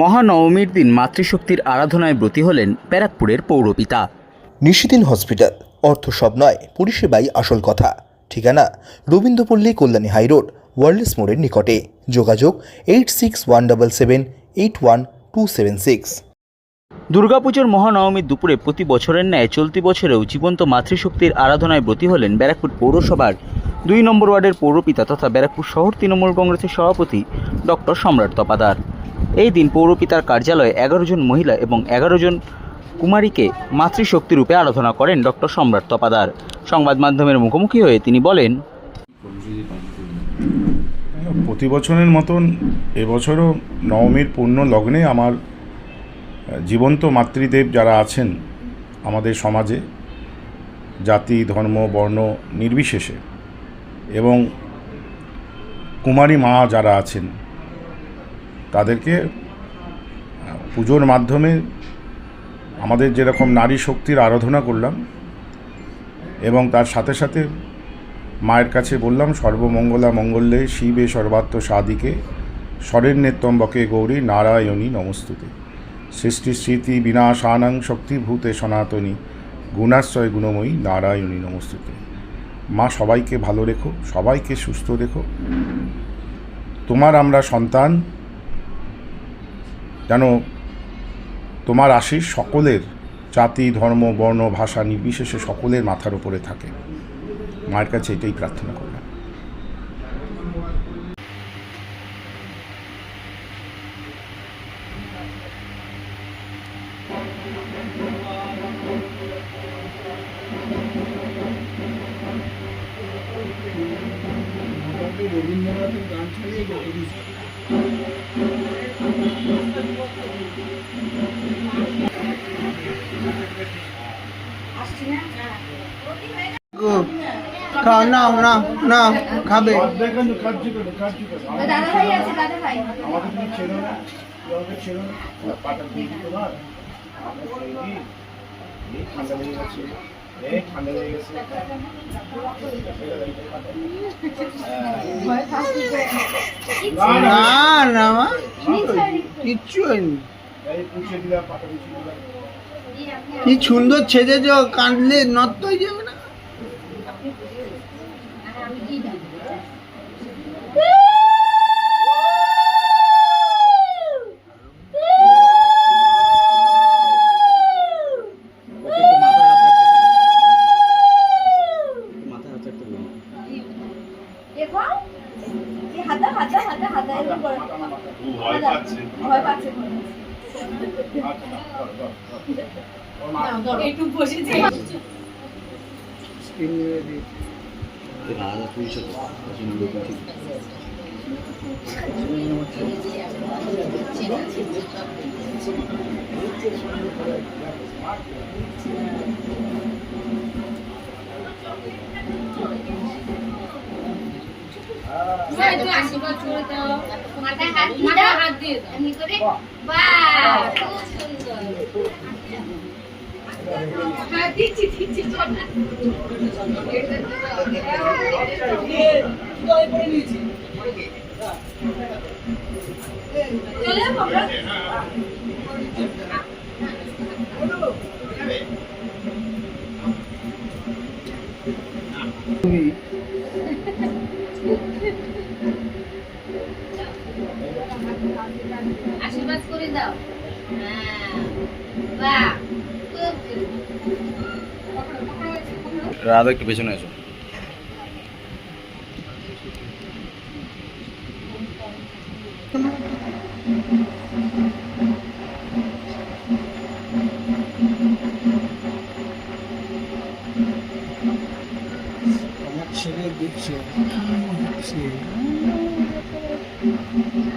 মহানবমীর দিন মাতৃশক্তির আরাধনায় ব্রতী হলেন ব্যারাকপুরের পৌরপিতা। নিশিদিন হসপিটাল অর্থ সব নয় পরিষেবাই আসল কথা। ঠিকানা রবীন্দ্রপল্লী কল্যাণী হাইরোড ওয়ার্ল্ডস মোড়ের নিকটে। যোগাযোগ eight six one double seven eight one two seven six. দুর্গাপুজোর মহানবমীর দুপুরে প্রতি বছরের ন্যায় চলতি বছরেও জীবন্ত মাতৃশক্তির আরাধনায় ব্রতী হলেন ব্যারাকপুর পৌরসভার দুই নম্বর ওয়ার্ডের পৌরপিতা তথা ব্যারাকপুর শহর তৃণমূল কংগ্রেসের সভাপতি ডক্টর সম্রাট তপাদার। এই দিন পৌরপিতার কার্যালয়ে এগারো জন মহিলা এবং এগারো জন কুমারীকে মাতৃশক্তি রূপে আরাধনা করেন ডক্টর সম্রাট তপাদার। সংবাদ মাধ্যমের মুখোমুখি হয়ে তিনি বলেন, প্রতি বছরের মতন এবছরও নবমীর পূর্ণ লগ্নে আমার জীবন্ত মাতৃদেব যারা আছেন আমাদের সমাজে, জাতি, ধর্ম, বর্ণ নির্বিশেষে এবং কুমারী মা যারা আছেন তাদেরকে পুজোর মাধ্যমে আমাদের যেরকম নারী শক্তির আরাধনা করলাম এবং তার সাথে সাথে মায়ের কাছে বললাম, সর্বমঙ্গলা মঙ্গলে শিবে সর্বাত্ম সাদিকে স্বরের নেত্যম্বকে গৌরী নারায়ণী নমস্তুতে। সৃষ্টি স্মৃতি বিনাশানাং শক্তিভূতে সনাতনী, গুণাশ্রয় গুণময়ী নারায়ণী নমস্তুতে। মা, সবাইকে ভালো রেখো, সবাইকে সুস্থ রেখো। তোমার আমরা সন্তান যেন তোমার আশিস সকলের, জাতি, ধর্ম, বর্ণ, ভাষা নির্বিশেষে সকলের মাথার উপরে থাকে। মায়ের কাছে এটাই প্রার্থনা করলাম। খাও নাও নাও নাও খাবে। না না কিচ্ছু হয়নি। কি সুন্দর ছেড়েছ কাঁদলে নষ্ট হয়ে যাবে না ভয় পাচ্ছে। ভয় পাচ্ছে। একটু বসেছে একটু আশীর্বাদ করে দাও মাথায় হাত মাথায় হাত দিয়ে এমনি করে বাহ খুব সুন্দর হ্যাঁ দিচ্ছি দিচ্ছি চলে আমরা আশীর্বাদ করে দাও। হ্যাঁ। রাধা একটু পেছনে আসো আমার ছেলে দেখছে।